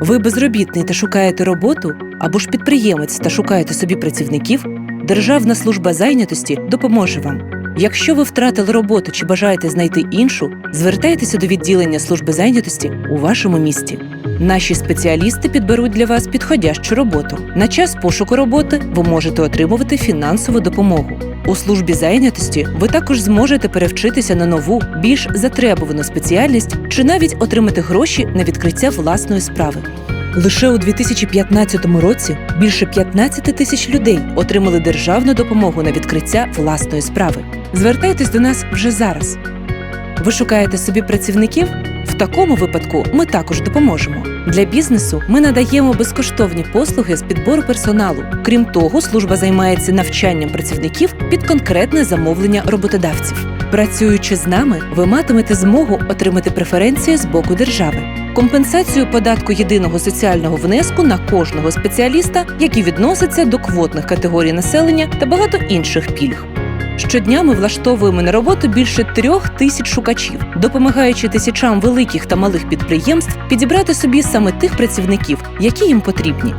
Ви безробітний та шукаєте роботу, або ж підприємець та шукаєте собі працівників, Державна служба зайнятості допоможе вам. Якщо ви втратили роботу чи бажаєте знайти іншу, звертайтеся до відділення служби зайнятості у вашому місті. Наші спеціалісти підберуть для вас підходящу роботу. На час пошуку роботи ви можете отримувати фінансову допомогу. У службі зайнятості ви також зможете перевчитися на нову, більш затребувану спеціальність чи навіть отримати гроші на відкриття власної справи. Лише у 2015 році більше 15 тисяч людей отримали державну допомогу на відкриття власної справи. Звертайтесь до нас вже зараз. Ви шукаєте собі працівників? Такому випадку ми також допоможемо. Для бізнесу ми надаємо безкоштовні послуги з підбору персоналу. Крім того, служба займається навчанням працівників під конкретне замовлення роботодавців. Працюючи з нами, ви матимете змогу отримати преференції з боку держави, компенсацію податку єдиного соціального внеску на кожного спеціаліста, які відносяться до квотних категорій населення та багато інших пільг. Щодня ми влаштовуємо на роботу більше трьох тисяч шукачів, допомагаючи тисячам великих та малих підприємств підібрати собі саме тих працівників, які їм потрібні.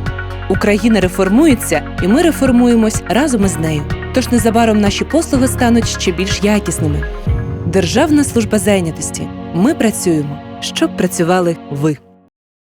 Україна реформується, і ми реформуємось разом із нею. Тож незабаром наші послуги стануть ще більш якісними. Державна служба зайнятості. Ми працюємо, щоб працювали ви.